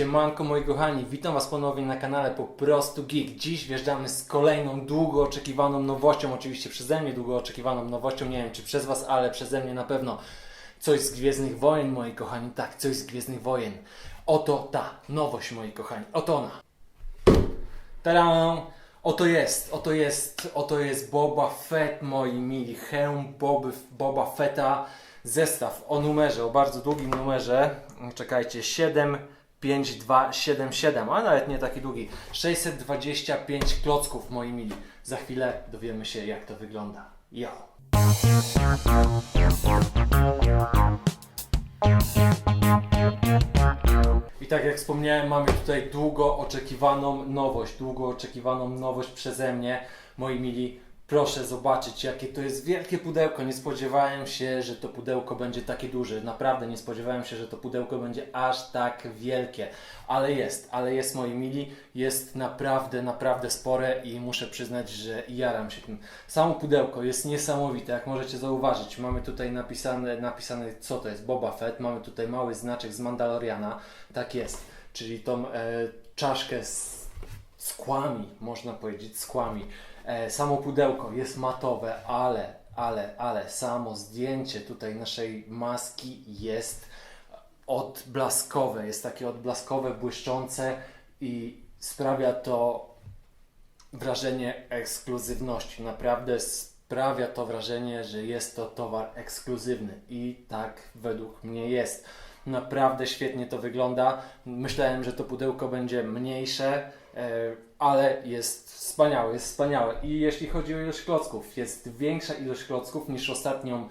Siemanko moi kochani, witam Was ponownie na kanale Po prostu Geek. Dziś wjeżdżamy z kolejną długo oczekiwaną nowością, oczywiście przeze mnie długo oczekiwaną nowością, nie wiem czy przez Was, ale przeze mnie na pewno coś z Gwiezdnych Wojen moi kochani, tak, coś z Gwiezdnych Wojen. Oto ta nowość moi kochani, oto ona. Tada! Oto jest, oto jest, oto jest Boba Fett, moi mili. Hełm Boby, Boba Fetta. Zestaw o numerze, o bardzo długim numerze. Czekajcie, 75277, a nawet nie taki długi. 625 klocków, moi mili. Za chwilę dowiemy się, jak to wygląda. Yo! I tak jak wspomniałem, mamy tutaj długo oczekiwaną nowość, długo oczekiwaną nowość przeze mnie. Moi mili, proszę zobaczyć, jakie to jest wielkie pudełko. Nie spodziewałem się, że to pudełko będzie takie duże. Naprawdę nie spodziewałem się, że to pudełko będzie aż tak wielkie. Ale jest, ale jest, moi mili, jest naprawdę, naprawdę spore i muszę przyznać, że jaram się tym. Samo pudełko jest niesamowite, jak możecie zauważyć. Mamy tutaj napisane, napisane co to jest Boba Fett, mamy tutaj mały znaczek z Mandaloriana. Tak jest, czyli tą e, czaszkę z skłami, można powiedzieć, skłami. E, samo pudełko jest matowe, ale, ale, ale samo zdjęcie tutaj naszej maski jest odblaskowe, jest takie odblaskowe, błyszczące i sprawia to wrażenie ekskluzywności. Naprawdę sprawia to wrażenie, że jest to towar ekskluzywny i tak według mnie jest. Naprawdę świetnie to wygląda. Myślałem, że to pudełko będzie mniejsze, e, ale jest wspaniałe, jest wspaniałe. I jeśli chodzi o ilość klocków, jest większa ilość klocków niż ostatnią, e,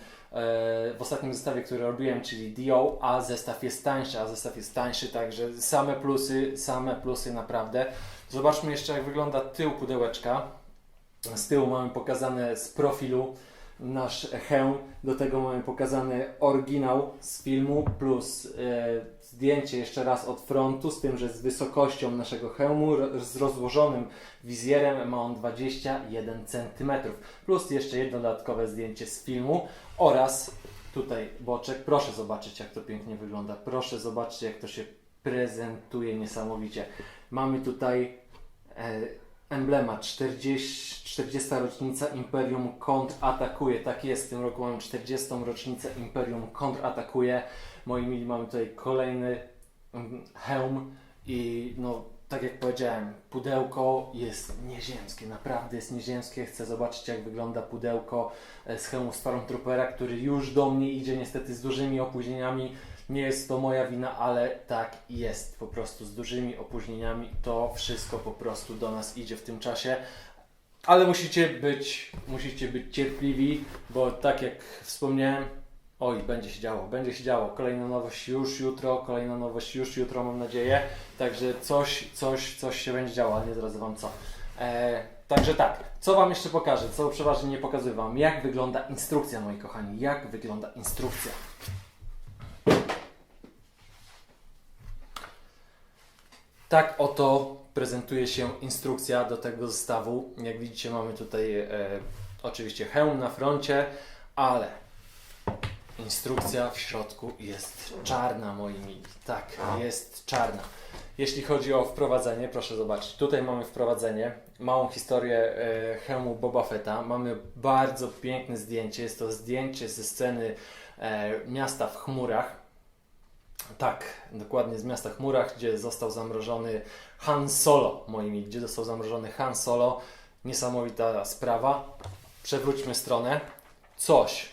w ostatnim zestawie, który robiłem, czyli DO, a zestaw jest tańszy, a zestaw jest tańszy, także same plusy, same plusy naprawdę. Zobaczmy jeszcze jak wygląda tył pudełeczka. Z tyłu mamy pokazane z profilu nasz hełm, do tego mamy pokazany oryginał z filmu plus e, zdjęcie jeszcze raz od frontu, z tym, że z wysokością naszego hełmu, z rozłożonym wizjerem ma on 21 cm, plus jeszcze jedno dodatkowe zdjęcie z filmu oraz tutaj boczek, proszę zobaczyć jak to pięknie wygląda, proszę zobaczcie jak to się prezentuje niesamowicie. Mamy tutaj e, emblemat 40, 40. rocznica Imperium kontratakuje. Tak jest, w tym roku mamy 40. rocznicę Imperium kontratakuje. Moi mili, mamy tutaj kolejny mm, hełm i no, tak jak powiedziałem, pudełko jest nieziemskie, naprawdę jest nieziemskie. Chcę zobaczyć jak wygląda pudełko e, z hełmu Stormtroopera, który już do mnie idzie niestety z dużymi opóźnieniami. Nie jest to moja wina, ale tak jest. Po prostu z dużymi opóźnieniami to wszystko po prostu do nas idzie w tym czasie. Ale musicie być, musicie być cierpliwi, bo tak jak wspomniałem, oj, będzie się działo, będzie się działo. Kolejna nowość już jutro, kolejna nowość już jutro, mam nadzieję. Także coś, coś, coś się będzie działo, ale nie zdradzę Wam co. E, także tak, co Wam jeszcze pokażę, co przeważnie nie pokazuję Wam, jak wygląda instrukcja, moi kochani, jak wygląda instrukcja. Tak oto prezentuje się instrukcja do tego zestawu. Jak widzicie, mamy tutaj e, oczywiście hełm na froncie, ale instrukcja w środku jest czarna, moi mili. Tak, jest czarna. Jeśli chodzi o wprowadzenie, proszę zobaczyć. Tutaj mamy wprowadzenie, małą historię e, hełmu Boba Fetta. Mamy bardzo piękne zdjęcie. Jest to zdjęcie ze sceny e, miasta w chmurach. Tak, dokładnie z miasta Chmurach, gdzie został zamrożony Han Solo, moimi, gdzie został zamrożony Han Solo. Niesamowita sprawa. Przewróćmy stronę. Coś,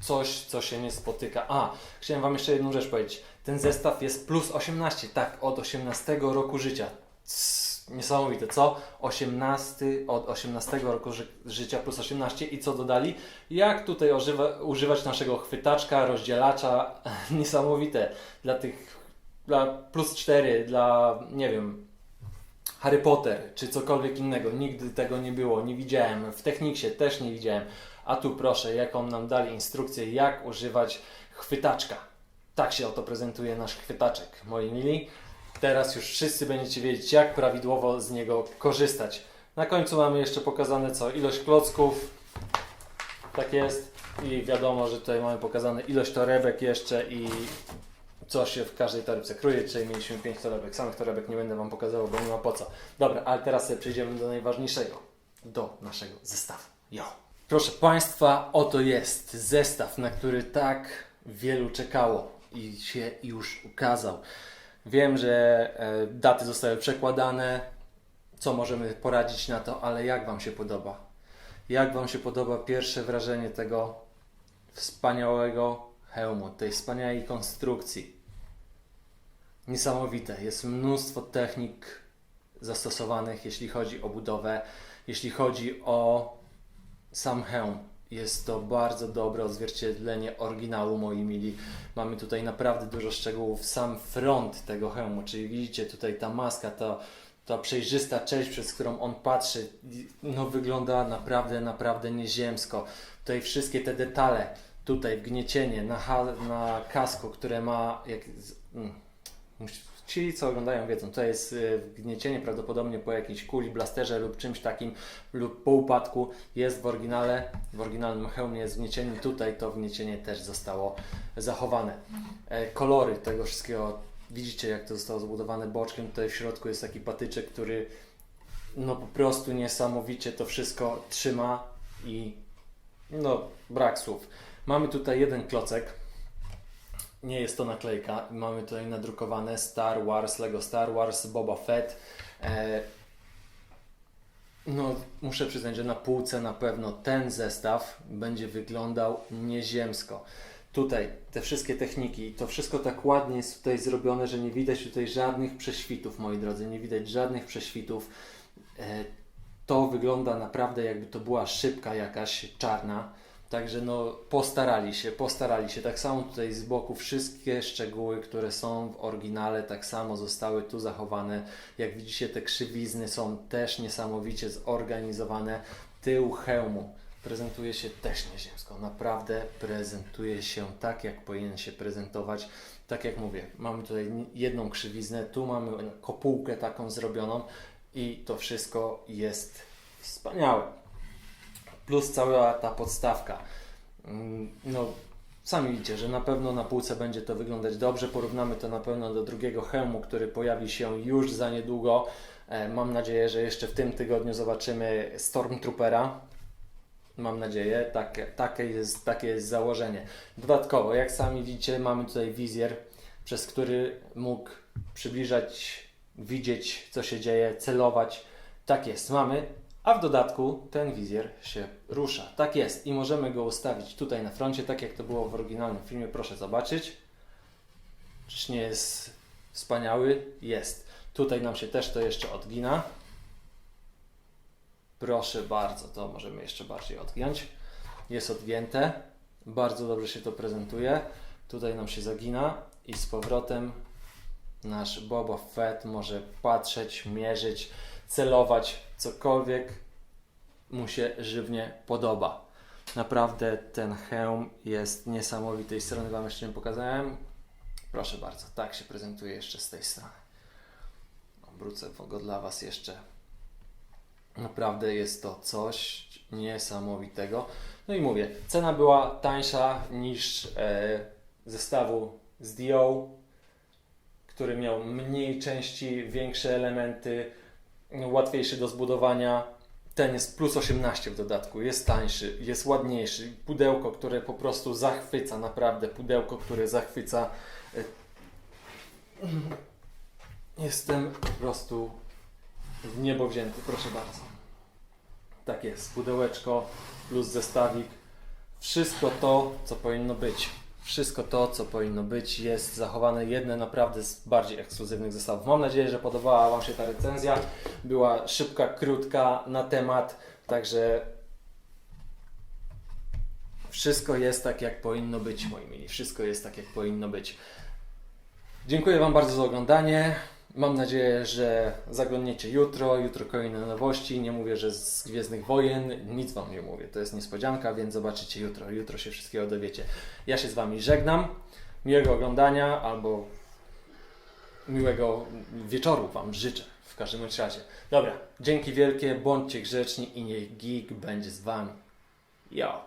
coś, co się nie spotyka. A, chciałem Wam jeszcze jedną rzecz powiedzieć. Ten zestaw jest plus 18, tak, od 18 roku życia. Cs, Niesamowite, co? 18, od 18 roku ży życia plus 18 i co dodali? Jak tutaj używa, używać naszego chwytaczka, rozdzielacza? Niesamowite. Dla tych, dla plus 4, dla, nie wiem, Harry Potter czy cokolwiek innego. Nigdy tego nie było, nie widziałem. W Techniksie też nie widziałem. A tu proszę, jaką nam dali instrukcję, jak używać chwytaczka. Tak się oto prezentuje nasz chwytaczek, moi mili. Teraz już wszyscy będziecie wiedzieć, jak prawidłowo z niego korzystać. Na końcu mamy jeszcze pokazane co? Ilość klocków. Tak jest. I wiadomo, że tutaj mamy pokazane ilość torebek jeszcze i co się w każdej torebce kryje. Dzisiaj mieliśmy 5 torebek. Samych torebek nie będę Wam pokazywał, bo nie ma po co. Dobra, ale teraz przejdziemy do najważniejszego. Do naszego zestawu. Jo. Proszę Państwa, oto jest zestaw, na który tak wielu czekało i się już ukazał. Wiem, że e, daty zostały przekładane, co możemy poradzić na to, ale jak Wam się podoba? Jak Wam się podoba pierwsze wrażenie tego wspaniałego hełmu, tej wspaniałej konstrukcji? Niesamowite. Jest mnóstwo technik zastosowanych, jeśli chodzi o budowę, jeśli chodzi o sam hełm. Jest to bardzo dobre odzwierciedlenie oryginału, moi mili. Mamy tutaj naprawdę dużo szczegółów. Sam front tego hełmu, czyli widzicie tutaj ta maska, to, ta przejrzysta część, przez którą on patrzy, no wygląda naprawdę, naprawdę nieziemsko. Tutaj wszystkie te detale, tutaj wgniecienie na, na kasku, które ma, jak, mm, ci co oglądają wiedzą, to jest y, wgniecienie prawdopodobnie po jakiejś kuli, blasterze lub czymś takim, lub po upadku jest w oryginale, w oryginalnym hełmie jest wgniecienie, tutaj to wgniecienie też zostało zachowane. E, kolory tego wszystkiego, widzicie jak to zostało zbudowane boczkiem, tutaj w środku jest taki patyczek, który no po prostu niesamowicie to wszystko trzyma i no brak słów. Mamy tutaj jeden klocek, nie jest to naklejka, mamy tutaj nadrukowane Star Wars, Lego Star Wars, Boba Fett. E, no, muszę przyznać, że na półce na pewno ten zestaw będzie wyglądał nieziemsko. Tutaj te wszystkie techniki, to wszystko tak ładnie jest tutaj zrobione, że nie widać tutaj żadnych prześwitów, moi drodzy, nie widać żadnych prześwitów. E, to wygląda naprawdę jakby to była szybka jakaś czarna. Także no postarali się, postarali się. Tak samo tutaj z boku wszystkie szczegóły, które są w oryginale, tak samo zostały tu zachowane. Jak widzicie, te krzywizny są też niesamowicie zorganizowane. Tył hełmu prezentuje się też nieziemsko. Naprawdę prezentuje się tak, jak powinien się prezentować. Tak jak mówię, mamy tutaj jedną krzywiznę, tu mamy kopułkę taką zrobioną i to wszystko jest wspaniałe plus cała ta podstawka. Mm, No, sami widzicie, że na pewno na półce będzie to wyglądać dobrze. Porównamy to na pewno do drugiego hełmu, który pojawi się już za niedługo. E, Mam nadzieję, że jeszcze w tym tygodniu zobaczymy Stormtroopera. Mam nadzieję, takie, takie, jest, takie jest założenie. Dodatkowo, jak sami widzicie, mamy tutaj wizjer, przez który mógł przybliżać, widzieć, co się dzieje, celować. Tak jest, mamy a w dodatku ten wizjer się rusza. Tak jest i możemy go ustawić tutaj na froncie, tak jak to było w oryginalnym filmie. Proszę zobaczyć. Czyż nie jest wspaniały? Jest. Tutaj nam się też to jeszcze odgina. Proszę bardzo, to możemy jeszcze bardziej odgiąć. Jest odgięte. Bardzo dobrze się to prezentuje. Tutaj nam się zagina i z powrotem nasz Boba Fett może patrzeć, mierzyć, celować, cokolwiek mu się żywnie podoba. Naprawdę ten hełm jest niesamowity. I strony Wam jeszcze nie pokazałem. Proszę bardzo, tak się prezentuje jeszcze z tej strony. Obrócę go dla Was jeszcze. Naprawdę jest to coś niesamowitego. No i mówię, cena była tańsza niż e, zestawu z DO, który miał mniej części, większe elementy, łatwiejszy do zbudowania. Ten jest plus 18 w dodatku, jest tańszy, jest ładniejszy. Pudełko, które po prostu zachwyca, naprawdę. Pudełko, które zachwyca. Y, Jestem po prostu w niebo wzięty, proszę bardzo. Tak jest, pudełeczko plus zestawik. Wszystko to, co powinno być. Wszystko to, co powinno być, jest zachowane. Jedne naprawdę z bardziej ekskluzywnych zestawów. Mam nadzieję, że podobała Wam się ta recenzja. Była szybka, krótka na temat, także wszystko jest tak, jak powinno być, moi mili. Wszystko jest tak, jak powinno być. Dziękuję Wam bardzo za oglądanie. Mam nadzieję, że zaglądniecie jutro. Jutro kolejne nowości. Nie mówię, że z Gwiezdnych Wojen. Nic Wam nie mówię. To jest niespodzianka, więc zobaczycie jutro. Jutro się wszystkiego dowiecie. Ja się z Wami żegnam. Miłego oglądania albo miłego wieczoru Wam życzę. W każdym razie. Dobra, dzięki wielkie, bądźcie grzeczni i niech gig będzie z Wami. Jo.